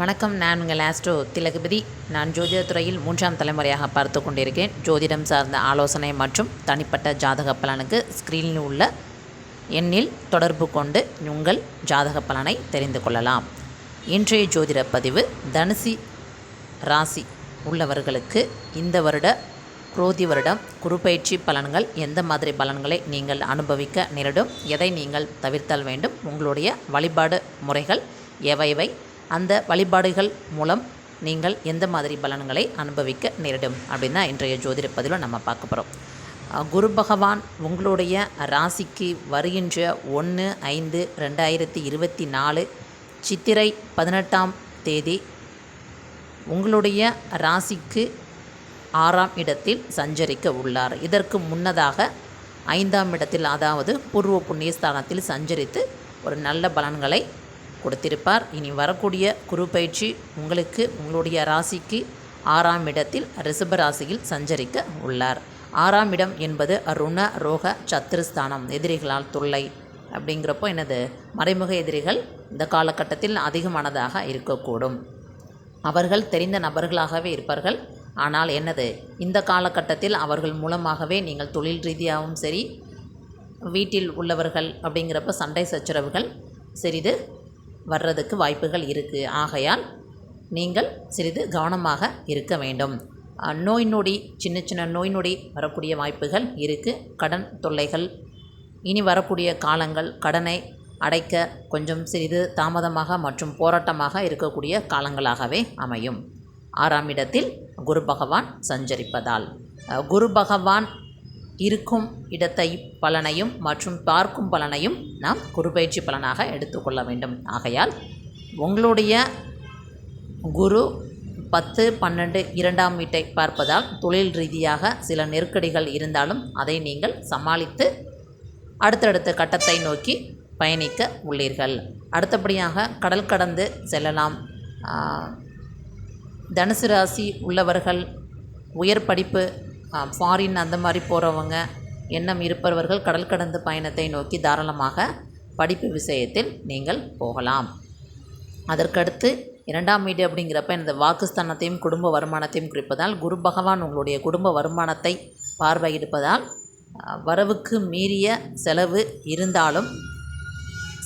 வணக்கம் நான் உங்கள் ஆஸ்ட்ரோ திலகபதி. நான் ஜோதிடத்துறையில் மூன்றாம் தலைமுறையாக பார்த்து கொண்டிருக்கேன். ஜோதிடம் சார்ந்த ஆலோசனை மற்றும் தனிப்பட்ட ஜாதக பலனுக்கு ஸ்க்ரீனில் உள்ள எண்ணில் தொடர்பு கொண்டு உங்கள் ஜாதக பலனை தெரிந்து கொள்ளலாம். இன்றைய ஜோதிட பதிவு தனுசி ராசி உள்ளவர்களுக்கு இந்த வருட குரோதி வருடம் குறுபயிற்சி பலன்கள் எந்த மாதிரி பலன்களை நீங்கள் அனுபவிக்க நேரிடும் எதை நீங்கள் தவிர்த்தல் வேண்டும் உங்களுடைய வழிபாடு முறைகள் எவைவை அந்த வழிபாடுகள் மூலம் நீங்கள் எந்த மாதிரி பலன்களை அனுபவிக்க நேரிடும் அப்படின்னு தான் இன்றைய ஜோதிட பதிவில் நம்ம பார்க்க போகிறோம் குரு பகவான் உங்களுடைய ராசிக்கு வருகின்ற ஒன்று ஐந்து ரெண்டாயிரத்தி இருபத்தி நாலு சித்திரை பதினெட்டாம் தேதி உங்களுடைய ராசிக்கு ஆறாம் இடத்தில் சஞ்சரிக்க உள்ளார். இதற்கு முன்னதாக ஐந்தாம் இடத்தில் அதாவது பூர்வ புண்ணியஸ்தானத்தில் சஞ்சரித்து ஒரு நல்ல பலன்களை கொடுத்திருப்பார். இனி வரக்கூடிய குரு பயிற்சி உங்களுக்கு உங்களுடைய ராசிக்கு ஆறாம் இடத்தில் ரிஷப ராசியில் சஞ்சரிக்க உள்ளார். ஆறாம் இடம் என்பது ருண ரோக சத்துருஸ்தானம் எதிரிகளால் தொல்லை அப்படிங்கிறப்போ எனது மறைமுக எதிரிகள் இந்த காலகட்டத்தில் அதிகமானதாக இருக்கக்கூடும். அவர்கள் தெரிந்த நபர்களாகவே இருப்பார்கள். ஆனால் என்னது? இந்த காலகட்டத்தில் அவர்கள் மூலமாகவே நீங்கள் தொழில் ரீதியாகவும் சரி வீட்டில் உள்ளவர்கள் அப்படிங்கிறப்ப சண்டை சச்சரவுகள் சிறிது வர்றதுக்கு வாய்ப்புகள் இருக்குது ஆகையால் நீங்கள் சிறிது கவனமாக இருக்க வேண்டும். நோய் நொடி சின்ன சின்ன நோய் நொடி வரக்கூடிய வாய்ப்புகள் இருக்குது கடன் தொல்லைகள் இனி வரக்கூடிய காலங்கள் கடனை அடைக்க கொஞ்சம் சிறிது தாமதமாக மற்றும் போராட்டமாக இருக்கக்கூடிய காலங்களாகவே அமையும். ஆறாம் இடத்தில் குரு பகவான் சஞ்சரிப்பதால். குரு பகவான் இருக்கும் இடத்தை பலனையும் மற்றும் பார்க்கும் பலனையும் நாம் குருபயிற்சி பலனாக எடுத்துக்கொள்ள வேண்டும். ஆகையால் உங்களுடைய குரு பத்து பன்னெண்டு இரண்டாம் வீட்டை பார்ப்பதால் தொழில் ரீதியாக சில நெருக்கடிகள் இருந்தாலும் அதை நீங்கள் சமாளித்து அடுத்தடுத்த கட்டத்தை நோக்கி பயணிக்க உள்ளீர்கள். அடுத்தபடியாக கடல் கடந்து செல்லலாம். தனுசு ராசி உள்ளவர்கள் உயர் படிப்பு ஃபாரின் அந்த மாதிரி போகிறவங்க எண்ணம் இருப்பவர்கள் கடல் கடந்து பயணத்தை நோக்கி தாராளமாக படிப்பு விஷயத்தில் நீங்கள் போகலாம். அதற்கடுத்து இரண்டாம் வீடு அப்படிங்கிறப்ப இந்த வாக்குஸ்தானத்தையும் குடும்ப வருமானத்தையும் குறிப்பதால் குரு பகவான் உங்களுடைய குடும்ப வருமானத்தை பார்வையிடுப்பதால் வரவுக்கு மீறிய செலவு இருந்தாலும்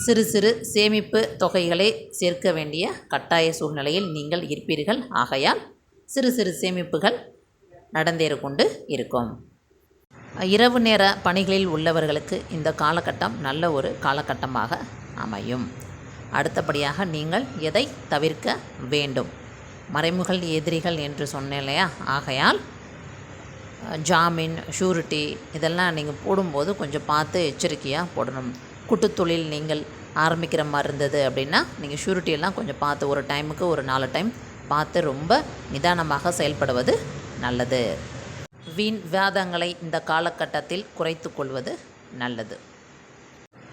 சிறு சிறு சேமிப்பு தொகைகளை சேர்க்க வேண்டிய கட்டாய சூழ்நிலையில் நீங்கள் இருப்பீர்கள். ஆகையால் சிறு சிறு சேமிப்புகள் நடந்தேறு கொண்டு இருக்கும். இரவு நேர பணிகளில் உள்ளவர்களுக்கு இந்த காலகட்டம் நல்ல ஒரு காலகட்டமாக அமையும். அடுத்தபடியாக நீங்கள் எதை தவிர்க்க வேண்டும்? மறைமுகல் எதிரிகள் என்று சொன்னேன் இல்லையா? ஆகையால் ஜாமீன் ஷூரிட்டி இதெல்லாம் நீங்கள் போடும்போது கொஞ்சம் பார்த்து எச்சரிக்கையாக போடணும். குட்டுத்தொழில் நீங்கள் ஆரம்பிக்கிற மாதிரி இருந்தது அப்படின்னா நீங்கள் ஷூரிட்டியெல்லாம் கொஞ்சம் பார்த்து ஒரு டைமுக்கு ஒரு நாலு டைம் பார்த்து ரொம்ப நிதானமாக செயல்படுவது நல்லது. வீண் விவாதங்களை இந்த காலகட்டத்தில் குறைத்து கொள்வது நல்லது.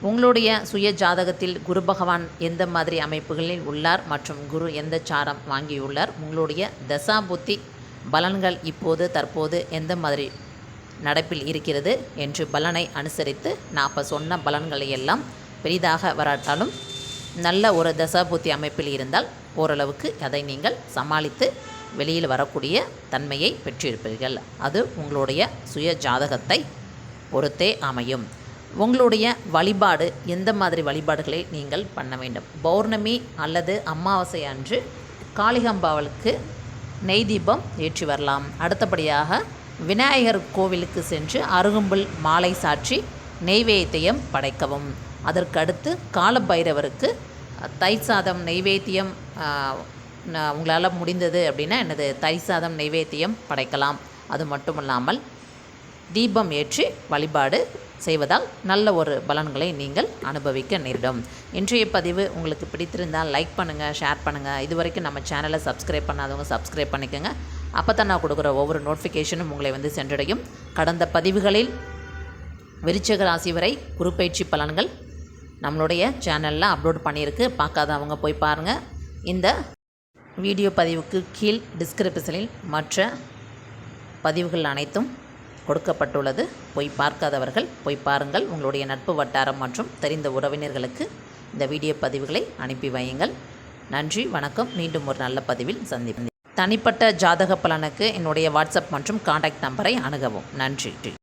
உங்களுடைய சுய ஜாதகத்தில் குரு பகவான் எந்த மாதிரி அமைப்புகளில் உள்ளார் மற்றும் குரு எந்த சாரம் வாங்கியுள்ளார்? உங்களுடைய தசா புத்தி பலன்கள் இப்போது தற்போது எந்த மாதிரி நடப்பில் இருக்கிறது என்று பலனை அனுசரித்து நான் இப்போ சொன்ன பலன்களை எல்லாம் பெரிதாக வராட்டாலும் நல்ல ஒரு தசாபுத்தி அமைப்பில் இருந்தால் ஓரளவுக்கு அதை நீங்கள் சமாளித்து வெளியில் வரக்கூடிய தன்மையை பெற்றிருப்பீர்கள். அது உங்களுடைய சுய ஜாதகத்தை பொறுத்தே அமையும். உங்களுடைய வழிபாடு எந்த மாதிரி வழிபாடுகளை நீங்கள் பண்ண வேண்டும்? பௌர்ணமி அல்லது அமாவாசை அன்று காளிகம்பாவலுக்கு நெய் தீபம் ஏற்றி வரலாம். அடுத்தபடியாக விநாயகர் கோவிலுக்கு சென்று அருகம்புல் மாலை சாற்றி நெய்வேத்தியம் படைக்கவும். அதற்கடுத்து காலபைரவருக்கு தை சாதம் நெய்வேத்தியம் உங்களால் முடிந்தது அப்படின்னா எனது தை சாதம் படைக்கலாம். அது மட்டும் இல்லாமல் தீபம் ஏற்றி வழிபாடு செய்வதால் நல்ல ஒரு பலன்களை நீங்கள் அனுபவிக்க நேரிடும். இன்றைய பதிவு உங்களுக்கு பிடித்திருந்தால் லைக் பண்ணுங்கள் ஷேர் பண்ணுங்கள் இது வரைக்கும் நம்ம சேனலை சப்ஸ்கிரைப் பண்ணாதவங்க சப்ஸ்கிரைப் பண்ணிக்கோங்க. அப்போ தான் நான் கொடுக்குற ஒவ்வொரு நோட்டிஃபிகேஷனும் உங்களை வந்து சென்றடையும். கடந்த பதிவுகளில் விருச்சக ராசி வரை குறுப்பயிற்சி பலன்கள் நம்மளுடைய சேனலில் அப்லோட் பண்ணியிருக்கு. பார்க்காதவங்க போய் பாருங்கள் இந்த வீடியோ பதிவுக்கு கீழ் டிஸ்கிரிப்ஷனில் மற்ற பதிவுகள் அனைத்தும் கொடுக்கப்பட்டுள்ளது. போய் பார்க்காதவர்கள் போய் பாருங்கள். உங்களுடைய நட்பு வட்டாரம் மற்றும் தெரிந்த உறவினர்களுக்கு இந்த வீடியோ பதிவுகளை அனுப்பி வையுங்கள். நன்றி வணக்கம். மீண்டும் ஒரு நல்ல பதிவில் சந்திப்பேன் தனிப்பட்ட ஜாதக பலனுக்கு என்னுடைய வாட்ஸ்அப் மற்றும் காண்டாக்ட் நம்பரை அணுகவும். நன்றி.